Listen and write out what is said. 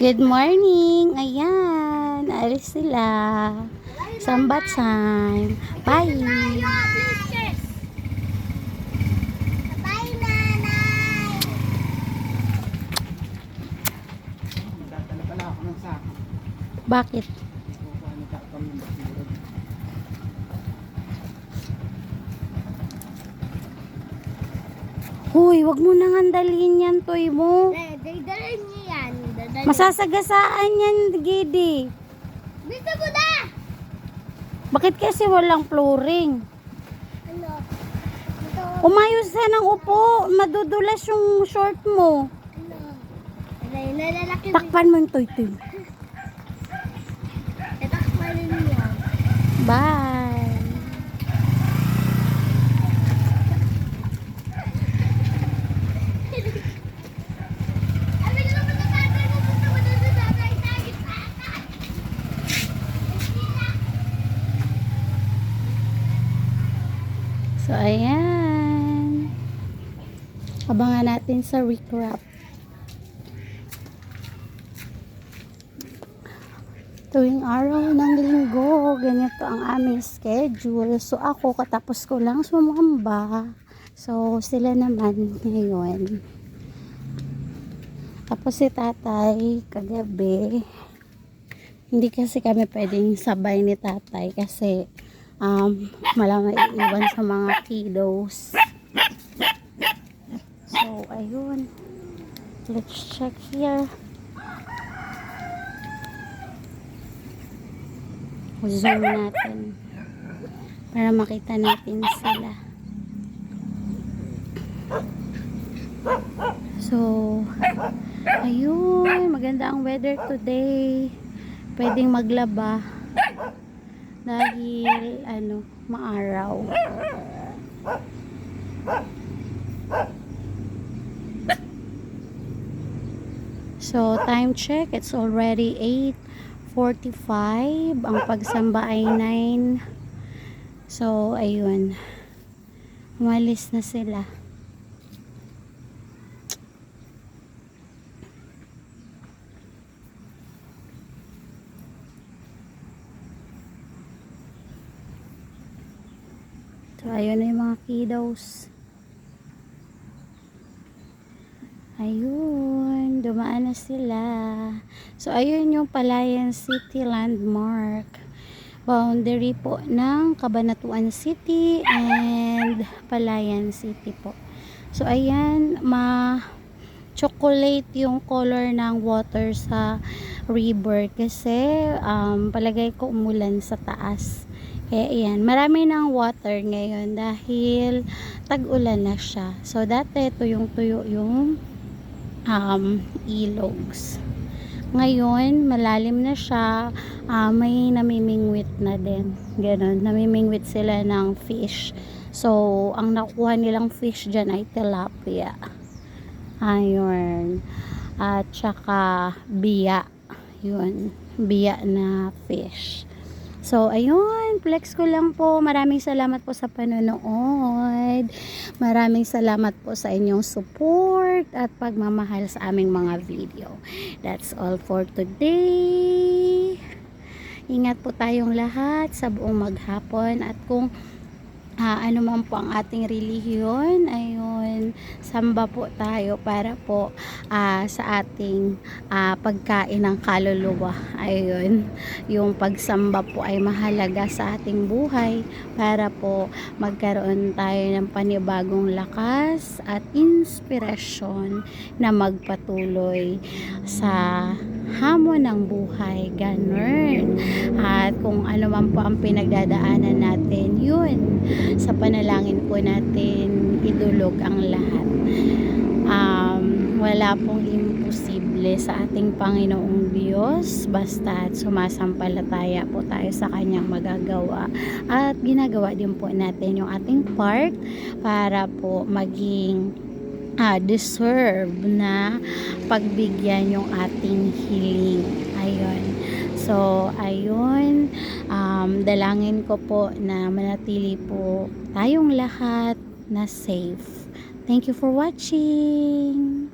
Good morning! Ayan, alis sila. Sambat time. Bye! Bakit? Huy, wag mo nang andalin yan, toy mo. Eh, Masasagasaan yan, Gidi. Dito mo na! Bakit kasi walang flooring? Ano? Umayos ka ng upo. Madudulas yung short mo. Ano? Alay, nalalaki. Takpan mo yung toy toy. Tatakpan niyo. Bye! Abi, naman na tatay mo. Gusto mo na sa tatay. Tagit sa akin. So, ayan. Abangan natin sa recrap. Tuwing araw ng linggo, ganito ang aming schedule. So, ako, katapos ko lang sumamba. So, sila naman ngayon. Tapos si tatay, kagabi, hindi kasi kami pwedeng sabay ni tatay kasi um, malamang iiwan sa mga kiddos. So, ayun. Let's check here. Zoom natin. Para makita natin sila. So, ayun. Maganda ang weather today. Pwedeng maglaba. Dahil, ano, maaraw. So, time check, it's already 8.45. Ang pagsamba ay 9. So, ayun. Umalis na sila. So, ayun na yung mga kiddos. Ayun, dumaan na sila. So, ayun yung Palayan City Landmark. Boundary po ng Cabanatuan City and Palayan City po. So, ayan, ma chocolate yung color ng water sa river kasi um, palagay ko umulan sa taas. Kaya ayan, marami ng water ngayon dahil tag-ulan na siya. So, dati tuyong-tuyo yung um, ilogs. Ngayon, malalim na siya. ah, may namimingwit na din. Ganon. Namimingwit sila ng fish. So, ang nakuha nilang fish dyan ay tilapia. Ayun. At saka biya. Yun. Biya na fish. So, ayun, flex ko lang po. Maraming salamat po sa panonood. Maraming salamat po sa inyong support at pagmamahal sa aming mga video. That's all for today. Ingat po tayong lahat sa buong maghapon at kung ah, ano man po ang ating relihiyon, ayun, samba po tayo para po ah, sa ating ah, pagkain ng kaluluwa. Ayun, yung pagsamba po ay mahalaga sa ating buhay para po magkaroon tayo ng panibagong lakas at inspirasyon na magpatuloy sa hamon ng buhay. Ganun. At kung ano man po ang pinagdadaanan natin, yun, sa panalangin po natin idulog ang lahat. Um, wala pong imposible sa ating Panginoong Diyos basta sumasampalataya po tayo sa kanyang magagawa at ginagawa din po natin yung ating part para po maging ah, deserve na pagbigyan yung ating hiling. Ayun. So ayun. Um, dalangin ko po na manatili po tayong lahat na safe. Thank you for watching